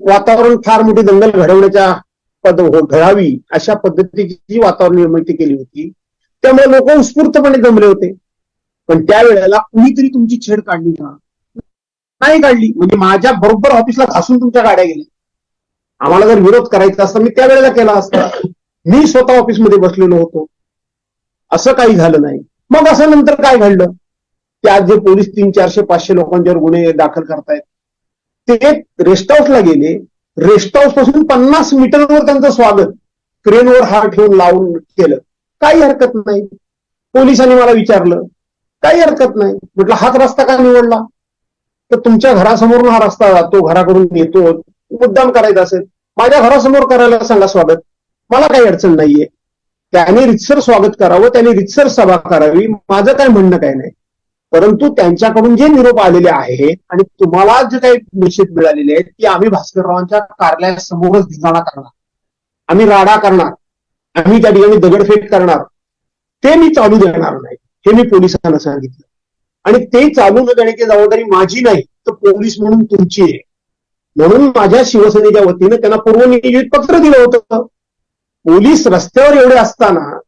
वातावरण फार मोठी दंगल घडवण्याच्या पद हो- घडावी अशा पद्धतीची जी वातावरण निर्मिती केली होती त्यामुळे लोक उत्स्फूर्तपणे जमले होते. पण त्यावेळेला कुणीतरी तुमची छेड काढली का? नाही काढली. म्हणजे माझ्या बरोबर ऑफिसला घासून तुमच्या गाड्या गेल्या. आम्हाला जर विरोध करायचा असता मी त्यावेळेला केला असता. मी स्वतः ऑफिसमध्ये बसलेलो होतो. असं काही झालं नाही. मग असं नंतर काय घडलं? की आज जे पोलीस तीन चारशे पाचशे लोकांच्यावर गुन्हे दाखल करतायत ते रेस्ट हाऊसला गेले. रेस्ट हाऊसपासून पन्नास मीटरवर त्यांचं स्वागत. क्रेनवर हात ठेवून लावून केलं. काही हरकत नाही. पोलिसांनी मला विचारलं. काही हरकत नाही. म्हटलं हाच रस्ता का निवडला? तर तुमच्या घरासमोरून हा रस्ता जातो घराकडून येतो. मुद्दाम करायचा असेल. माझ्या घरासमोर करायला सांगा स्वागत. मला काही अडचण नाहीये. त्याने रितसर स्वागत करावं त्याने रितसर सभा करावी. माझं काय म्हणणं काय नाही. परंतु त्यांच्याकडून जे निरोप आलेले आहेत आणि तुम्हाला जे काही निश्चित मिळालेले आहेत की आम्ही भास्कररावांच्या कार्यालयासमोरच धिंगाणा करणार. आम्ही राडा करणार. आम्ही त्या ठिकाणी दगडफेक करणार. ते मी चालू देणार नाही. हे मी पोलिसांना सांगितलं. आणि ते चालू न देण्याची जबाबदारी माझी नाही तर पोलीस म्हणून तुमची आहे. म्हणून माझ्या शिवसेनेच्या वतीनं त्यांना पूर्वनियोजित पत्र दिलं होतं. पोलीस रस्त्यावर एवढे असताना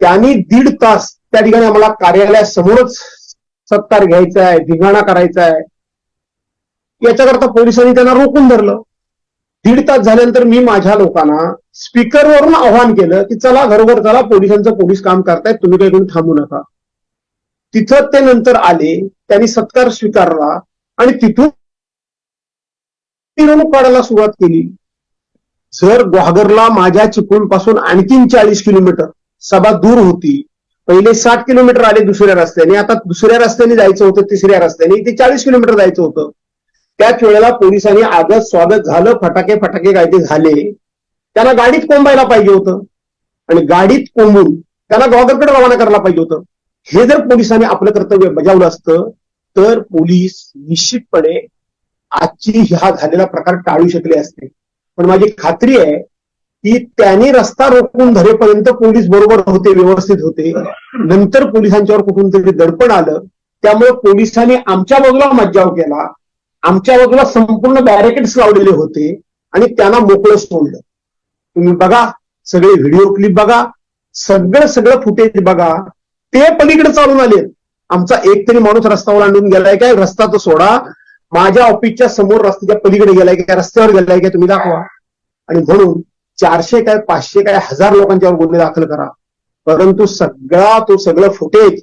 त्यांनी दीड तास त्या ठिकाणी आम्हाला कार्यालयासमोरच सत्कार घ्यायचा आहे धिंगाणा करायचा आहे याच्याकरता पोलिसांनी त्यांना रोखून धरलं. दीड तास झाल्यानंतर मी माझ्या लोकांना स्पीकरवरून आव्हान केलं की चला घरोघर चला पोलिसांचं पोलीस काम करतायत तुम्ही काही कोणी थांबू नका. तिथं ते नंतर आले त्यांनी सत्कार स्वीकारला आणि तिथून मिरवणूक काढायला सुरुवात केली. जर ग्वागरला माझ्या चिपळूणपासून आणखीन चाळीस किलोमीटर सभा दूर होती पहिले साठ किलोमीटर आले दुसऱ्या रस्त्याने आता दुसऱ्या रस्त्याने जायचं होतं तिसऱ्या रस्त्याने ते चाळीस किलोमीटर जायचं होतं. त्याच वेळेला पोलिसांनी आगत स्वागत झालं फटाके फटाके काय ते झाले. त्यांना गाडीत कोंबायला पाहिजे होतं. आणि गाडीत कोंबून त्यांना ग्वागरकडे रवाना करायला पाहिजे होतं. हे जर पोलिसांनी आपलं कर्तव्य बजावलं असतं तर पोलीस निश्चितपणे आजची हा झालेला प्रकार टाळू शकले असते. पण माझी खात्री आहे की त्यांनी रस्ता रोखून धरेपर्यंत पोलीस बरोबर होते व्यवस्थित होते. नंतर पोलिसांच्यावर कुठून तरी दडपण आलं. त्यामुळे पोलिसांनी आमच्या बाजूला मज्जाव केला. आमच्या बाजूला संपूर्ण बॅरिकेड्स लावलेले होते आणि त्यांना मोकळं सोडलं. तुम्ही बघा सगळे व्हिडिओ क्लिप बघा सगळं सगळं फुटेज बघा. ते पलीकडे चालून आले. आमचा एक तरी माणूस रस्ता ओलांडून गेलाय काय? रस्ता तो सोडा. माझ्या ऑफिसच्या समोर रस्त्याच्या पलीकडे गेलाय काय? रस्त्यावर गेलाय काय? तुम्ही दाखवा. आणि म्हणून चारशे काय पाचशे काय हजार लोकांच्यावर गुन्हे दाखल करा. परंतु सगळा तो सगळं फुटेज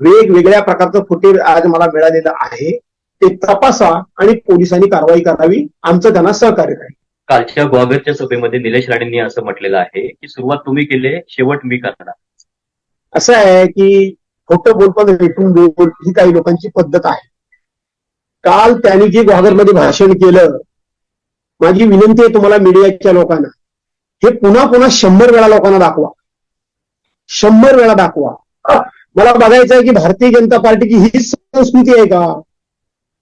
वेगवेगळ्या प्रकारचं फुटेज आज मला मिळालेलं आहे. ते तपासा आणि पोलिसांनी कारवाई करावी. आमचं त्यांना सहकार्य राहील कालच्या ग्वागरच्या सभेमध्ये निलेश राणेंनी असं म्हटलेलं आहे की सुरुवात तुम्ही केली शेवट मी करणार. असं आहे की खोटं बोलपण रेटून बोल ही काही लोकांची पद्धत आहे. काल त्यांनी जे ग्वागरमध्ये भाषण केलं माझी विनंती आहे तुम्हाला मीडियाच्या लोकांना. हे पुन्हा पुन्हा शंभर वेळा लोकांना दाखवा. शंभर वेळा दाखवा. मला बघायचं आहे की भारतीय जनता पार्टीची हीच संस्कृती आहे का?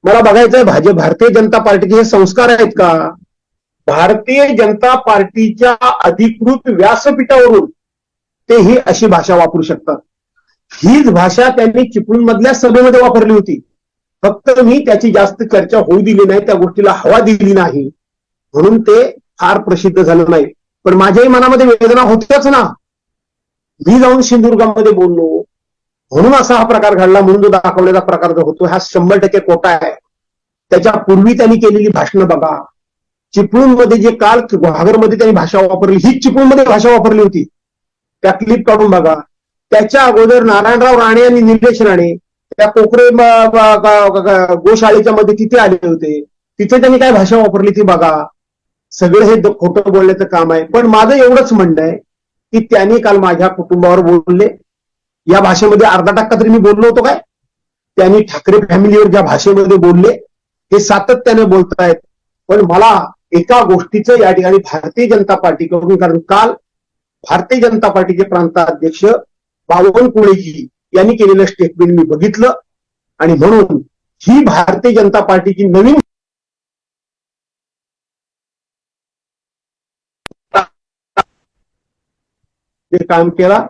मला बघायचं आहे भाजप भारतीय जनता पार्टीचे हे संस्कार आहेत का? भारतीय जनता पार्टीच्या अधिकृत व्यासपीठावरून ते ही अशी भाषा वापरू शकतात. हीच भाषा त्यांनी चिपळूण मधल्या सभेमध्ये वापरली होती. फक्त मी त्याची जास्त चर्चा होऊ दिली नाही त्या गोष्टीला हवा दिली नाही. म्हणून ते फार प्रसिद्ध झालं नाही. पण माझ्याही मनामध्ये वेदना होत्याच ना. मी जाऊन सिंधुदुर्गामध्ये बोललो. म्हणून असा हा प्रकार घडला म्हणून जो दाखवलेला प्रकार जो होतो हा शंभर टक्के कोटा आहे. त्याच्या पूर्वी त्यांनी केलेली भाषणं बघा. चिपळूणमध्ये जे काल घागरमध्ये त्यांनी भाषा वापरली ही चिपळूणमध्ये भाषा वापरली होती. त्या क्लिप काढून बघा. त्याच्या अगोदर नारायणराव राणे आणि निलेश राणे त्या कोकरे गोशाळेच्या मध्ये तिथे आले होते. तिथे त्यांनी काय भाषा वापरली ती बघा. सगळं हे खोटं बोलण्याचं काम आहे. पण माझं एवढंच म्हणणं आहे की त्यांनी काल माझ्या कुटुंबावर बोलले. या भाषेमध्ये अर्धा टक्का तरी मी बोललो होतो काय? त्यांनी ठाकरे फॅमिलीवर ज्या भाषेमध्ये बोलले हे सातत्याने बोलतायत. पण मला एका गोष्टीचं या ठिकाणी भारतीय जनता पार्टीकडून कारण काल भारतीय जनता पार्टीचे प्रांताध्यक्ष बावनकुळेजी यांनी केलेलं स्टेटमेंट मी बघितलं. आणि म्हणून ही भारतीय जनता पार्टीची नवीन काम केला.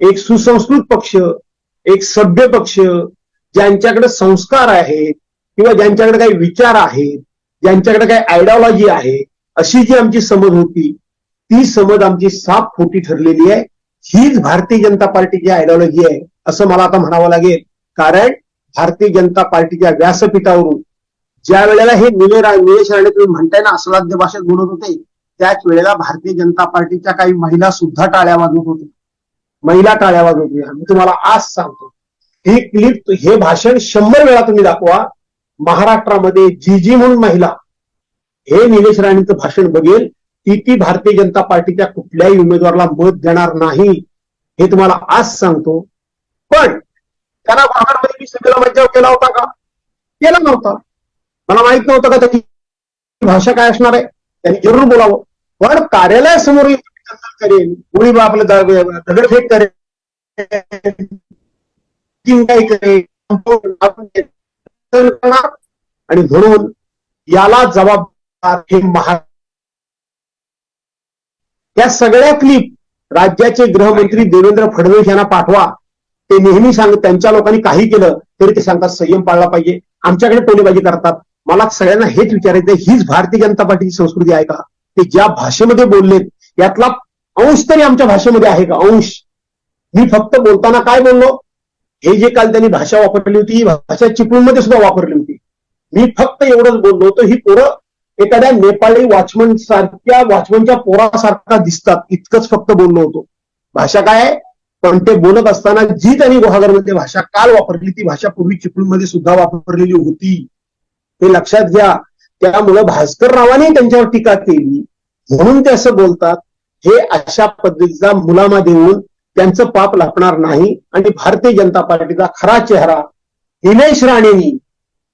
एक सुसंस्कृत पक्ष एक सभ्य पक्ष ज्यांच्याकडे संस्कार आहेत किंवा ज्यांच्याकडे काही विचार आहेत ज्यांच्याकडे काही आयडिओलॉजी आहे अशी जी आमची समज होती ती समज आमची साफ खोटी ठरलेली आहे. हीच भारतीय जनता पार्टीची आयडिओलॉजी आहे असं मला आता म्हणावं लागेल. कारण भारतीय जनता पार्टीच्या व्यासपीठावरून ज्या वेळेला हे निले रा- निलेश राणे तुम्ही म्हणताय ना असलाध्य भाषेत बोलत होते. त्याच वेळेला भारतीय जनता पार्टीच्या काही महिला सुद्धा टाळ्या वाजवत होत्या. महिला टाळ्या वाजवत होत्या. मी तुम्हाला आज सांगतो. ही क्लिप हे भाषण शंभर वेळा तुम्ही दाखवा. महाराष्ट्रामध्ये जी जी म्हणून महिला हे निलेश राणेंचं भाषण बघेल. ती ती भारतीय जनता पार्टीच्या कुठल्याही उमेदवाराला मत देणार नाही हे तुम्हाला आज सांगतो. पण त्यांना वाहनमध्ये मी सभेला मज्जाव केला होता का? केला नव्हता. मला माहीत नव्हतं का त्याची भाषा काय असणार आहे? त्यांनी जरूर बोलावं. पण कार्यालयासमोर येऊन दंगल करेल आपलं दगडफेक करेल. काही करेल? आणि म्हणून याला जबाबदार हे महा या सगळ्या क्लिप राज्याचे गृहमंत्री देवेंद्र फडणवीस यांना पाठवा. ते नेहमी सांग त्यांच्या लोकांनी काही केलं तरी ते सांगतात संयम पाळला पाहिजे. आमच्याकडे टोलेबाजी करतात. मला सगळ्यांना हेच विचारायचं हीच भारतीय जनता पार्टीची संस्कृती आहे का? ते ज्या भाषेमध्ये बोललेत यातला अंश तरी आमच्या भाषेमध्ये आहे का? अंश. मी फक्त बोलताना काय बोललो? हे जे काल त्यांनी भाषा वापरली होती ही भाषा चिपळूणमध्ये सुद्धा वापरली होती. मी फक्त एवढंच बोललो होतो ही पोरं एखाद्या नेपाळी वॉचमन सारख्या वॉचमनच्या पोरासारखा दिसतात. इतकंच फक्त बोललो होतो. भाषा काय आहे? पण ते बोलत असताना जी त्यांनी गुहागरमध्ये भाषा काल वापरली ती भाषा पूर्वी चिपळूणमध्ये सुद्धा वापरलेली होती. हे लक्षात घ्या. त्यामुळं भास्कर रावाने त्यांच्यावर टीका केली. म्हणून ते असं बोलतात हे अशा पद्धतीचा मुलामा देऊन त्यांचं पाप लापणार नाही आणि भारतीय जनता पार्टीचा खरा चेहरा निलेश राणेंनी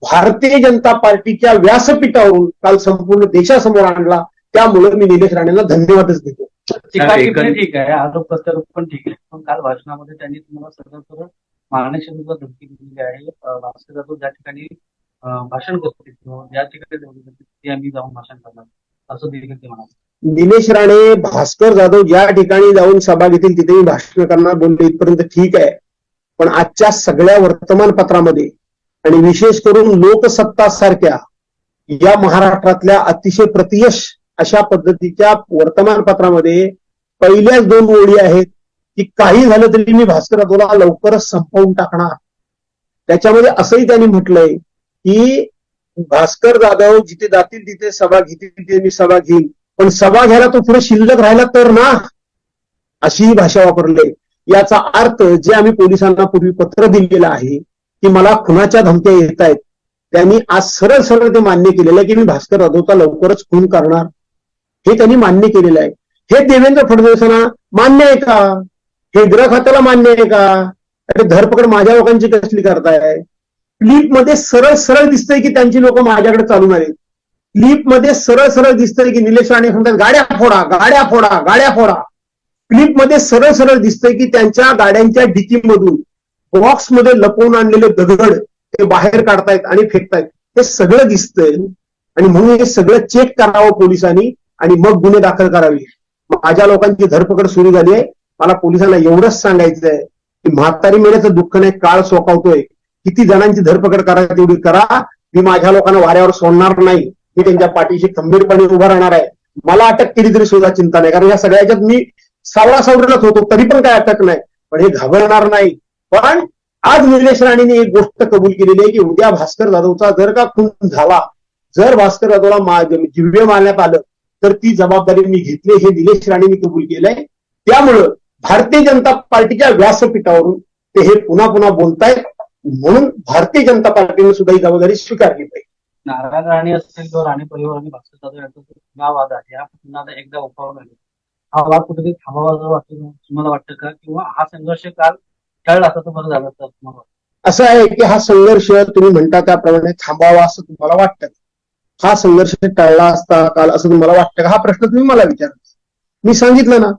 भारतीय जनता पार्टीच्या व्यासपीठावरून काल संपूर्ण देशासमोर आणला. त्यामुळे मी निलेश राणेंना धन्यवादच देतो. ठीक आहे. आरोप प्रत्यारोप पण ठीक आहे. पण काल भाषणामध्ये त्यांनी तुम्हाला सगळं सगळं मारण्याची सुद्धा धमकी दिलेली आहे. भास्कर जाधव ज्या ठिकाणी भाषण करते किंवा ठिकाणी ते आम्ही जाऊन भाषण करणार. असं देखील ते म्हणाले. दिनेश राणे भास्कर जाधव ज्या ठिकाणी जाऊन सभा घेतील तिथे मी भाषण करणार. बोलले इथपर्यंत ठीक आहे. पण आजच्या सगळ्या वर्तमानपत्रामध्ये आणि विशेष करून लोकसत्ता सारख्या या महाराष्ट्रातल्या अतिशय प्रतियश अशा पद्धतीच्या वर्तमानपत्रामध्ये पहिल्याच दोन ओळी आहेत की काही झालं तरी मी भास्कर जाधवला लवकरच संपवून टाकणार. त्याच्यामध्ये असंही त्यांनी म्हटलंय की भास्कर जाधव जिथे जातील तिथे सभा घेतील तिथे मी सभा घेईन. पण सभा घ्यायला तो पुढे शिल्लक राहिला तर ना? अशी भाषा वापरले. याचा अर्थ जे आम्ही पोलिसांना पूर्वी पत्र दिलेलं आहे की मला खुनाच्या धमक्या येत आहेत त्यांनी आज सरळ सरळ ते मान्य केलेलं आहे की मी भास्कर जाधवचा लवकरच खून करणार. हे त्यांनी मान्य केलेलं आहे. हे देवेंद्र फडणवीसांना मान्य आहे का? हे गृह खात्याला मान्य आहे का? अरे धरपकड माझ्या लोकांची कसली करताय? क्लिपमध्ये सरळ सरळ दिसतंय की त्यांची लोक माझ्याकडे चालून आले क्लिपमध्ये सरळ सरळ दिसतंय की निलेश राणे म्हणतात गाड्या फोडा गाड्या फोडा गाड्या फोडा. क्लिपमध्ये सरळ सरळ दिसतंय की त्यांच्या गाड्यांच्या डिकीमधून बॉक्समध्ये लपवून आणलेले दगड ते बाहेर काढतायत आणि फेकतायत. हे सगळं दिसतंय आणि म्हणून हे सगळं चेक करावं पोलिसांनी आणि मग गुन्हे दाखल करावे. माझ्या लोकांची धरपकड सुरू झाली आहे. मला पोलिसांना एवढंच सांगायचं आहे की म्हातारी मेल्याचं दुःख नाही काळ सोकावतोय. किती जणांची धरपकड करा तेवढी करा. मी माझ्या लोकांना वाऱ्यावर सोडणार नाही. मी त्यांच्या पाठीशी खंबीरपणे उभा राहणार आहे. मला अटक केली तरी सुद्धा चिंता नाही. कारण या सगळ्याच्यात मी सावळा सावरीलाच होतो. तरी पण काय अटक नाही. पण हे घाबरणार नाही. पण आज निलेश राणेने एक गोष्ट कबूल केलेली आहे की उद्या भास्कर जाधवचा जर का खून झाला जर भास्कर जाधवला मा- जिव्य मारण्यात आलं तर ती जबाबदारी मी घेतली हे निलेश राणेने कबूल केलंय. त्यामुळं भारतीय जनता पार्टीच्या व्यासपीठावरून ते हे पुन्हा पुन्हा बोलतायत. म्हणून भारतीय जनता पार्टीने सुद्धा ही जबाबदारी स्वीकारली पाहिजे. नारायण राणे असेल किंवा राणे परिवार आणि भास्कर जाधव यांचा पुन्हा वाद आहे हा पुन्हा एकदा उफाळून आले. हा वाद कुठेतरी थांबावा असं वाटतं तुम्हाला वाटतं का? किंवा हा संघर्ष काल टळला असता तर बरं झालं असं तुम्हाला? असं आहे की हा संघर्ष तुम्ही म्हणता त्याप्रमाणे थांबावा असं तुम्हाला वाटतं का? हा संघर्ष टळला असता काल असं तुम्हाला वाटतं का? हा प्रश्न तुम्ही मला विचारा मी सांगितलं ना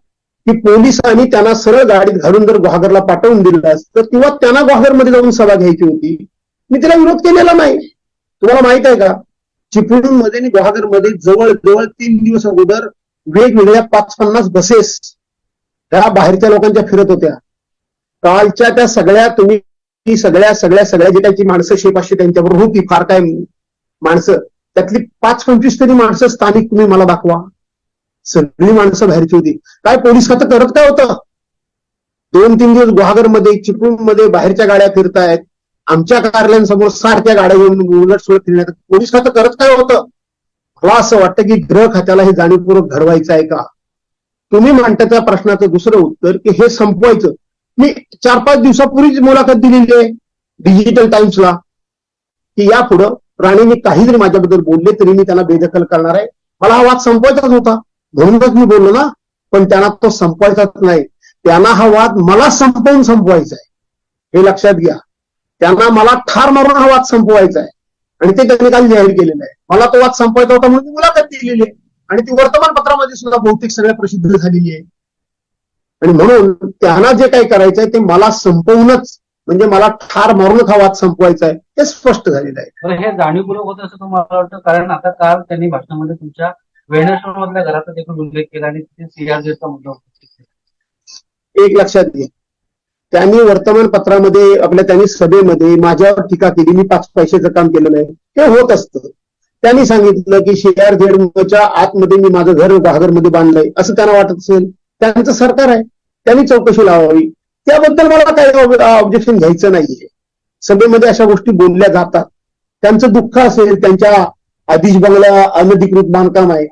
की पोलिसांनी त्यांना सरळ गाडीत घालून जर गुहागरला पाठवून दिलं असतं किंवा त्यांना ग्वागरमध्ये जाऊन सभा घ्यायची होती. मी तिला विरोध केलेला नाही. तुम्हाला माहीत आहे का? चिपळूणमध्ये आणि ग्वागरमध्ये जवळ जवळ तीन दिवस अगोदर वेगवेगळ्या पाच पन्नास बसेस त्या बाहेरच्या लोकांच्या फिरत होत्या. कालच्या त्या सगळ्या तुम्ही सगळ्या सगळ्या सगळ्या जे काही माणसं शेपाशी त्यांच्याबरोबर होती फार काय माणसं त्यातली पाच पंचवीस तरी माणसं स्थानिक तुम्ही मला दाखवा. सगळी माणसं बाहेरची होती. काय पोलीस खातं करत काय होतं? दोन तीन दिवस गुहागरमध्ये चिपळूणमध्ये बाहेरच्या गाड्या फिरतायत. आमच्या कार्यालयांसमोर सारख्या गाड्या घेऊन उलट सुलट फिरण्यात पोलीस खातं करत काय होतं? मला असं वाटतं की गृह खात्याला हे जाणीवपूर्वक घडवायचं आहे का? तुम्ही मांडता त्या प्रश्नाचं दुसरं उत्तर की हे संपवायचं. मी चार पाच दिवसापूर्वीच मुलाखत दिलेली आहे डिजिटल टाइम्सला. की यापुढं राणेंनी काही जरी माझ्याबद्दल बोलले तरी मी त्याला बेदखल करणार आहे. मला हा वाद संपवायचाच होता. म्हणूनच मी बोललो ना पण त्यांना तो संपवायचाच नाही. त्यांना हा वाद मला संपवून संपवायचा आहे हे लक्षात घ्या. त्यांना मला ठार मारून हा वाद संपवायचा आहे आणि ते त्यांनी काल जाहीर केलेलं आहे मला तो वाद संपवायचा होता म्हणून मुलाखत दिलेली आहे आणि ती वर्तमानपत्रामध्ये सुद्धा बहुतेक सगळ्या प्रसिद्ध झालेली आहे आणि म्हणून त्यांना जे काही करायचं आहे ते मला संपवूनच म्हणजे मला ठार मारूनच हा वाद संपवायचा आहे ते स्पष्ट झालेलं आहे हे जाणीवपूर्वक होतं असं तुम्हाला वाटतं? कारण आता काल त्यांनी भाषणामध्ये तुमच्या वेणेश्वर मधल्या घराचा देखील उल्लेख केला आणि तिथे सीआरजेचा मुद्दा एक लक्षात घे त्यांनी वर्तमानपत्रामध्ये आपल्या त्यांनी सभेमध्ये माझ्यावर टीका केली. मी पाच पैशाचं काम केलं नाही. हे होत असतं. त्यांनी सांगितलं की शेआर झेडच्या आतमध्ये मी माझं घरमध्ये बांधलंय. असं त्यांना वाटत असेल. त्यांचं सरकार आहे. त्यांनी चौकशी लावावी. त्याबद्दल मला काही ऑब्जेक्शन घ्यायचं नाहीये. सभेमध्ये अशा गोष्टी बोलल्या जातात. त्यांचं दुःख असेल त्यांच्या आदिश बंगला अनधिकृत बांधकाम आहे.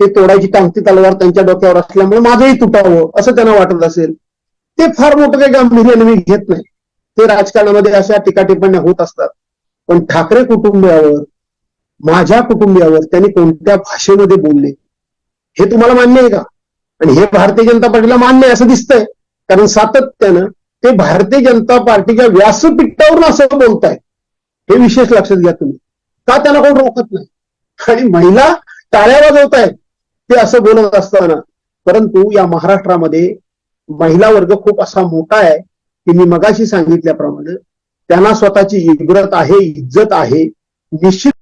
ते तोडायची टांगती तलवार त्यांच्या डोक्यावर असल्यामुळे माझंही तुटावं असं त्यांना वाटत असेल. ते फार मोठं काही गांभीर्याने मी घेत नाही. ते राजकारणामध्ये अशा टीका टिप्पण्या होत असतात. पण ठाकरे कुटुंबियावर माझ्या कुटुंबियावर त्यांनी कोणत्या भाषेमध्ये बोलले? हे तुम्हाला मान्य आहे का? आणि हे भारतीय जनता पार्टीला मान्य आहे असं दिसतंय. कारण सातत्यानं ते भारतीय जनता पार्टीच्या व्यासपीठावरून असं बोलताय हे विशेष लक्षात घ्या तुम्ही. का त्याला कोण रोखत नाही? आणि महिला टाळ्या वाजवत आहेत ते असं बोलत असताना. परंतु या महाराष्ट्रामध्ये महिला वर्ग खूप असा मोठा आहे की मी मगाशी सांगितल्याप्रमाणे त्यांना स्वतःची इब्रत आहे इज्जत आहे. निश्चित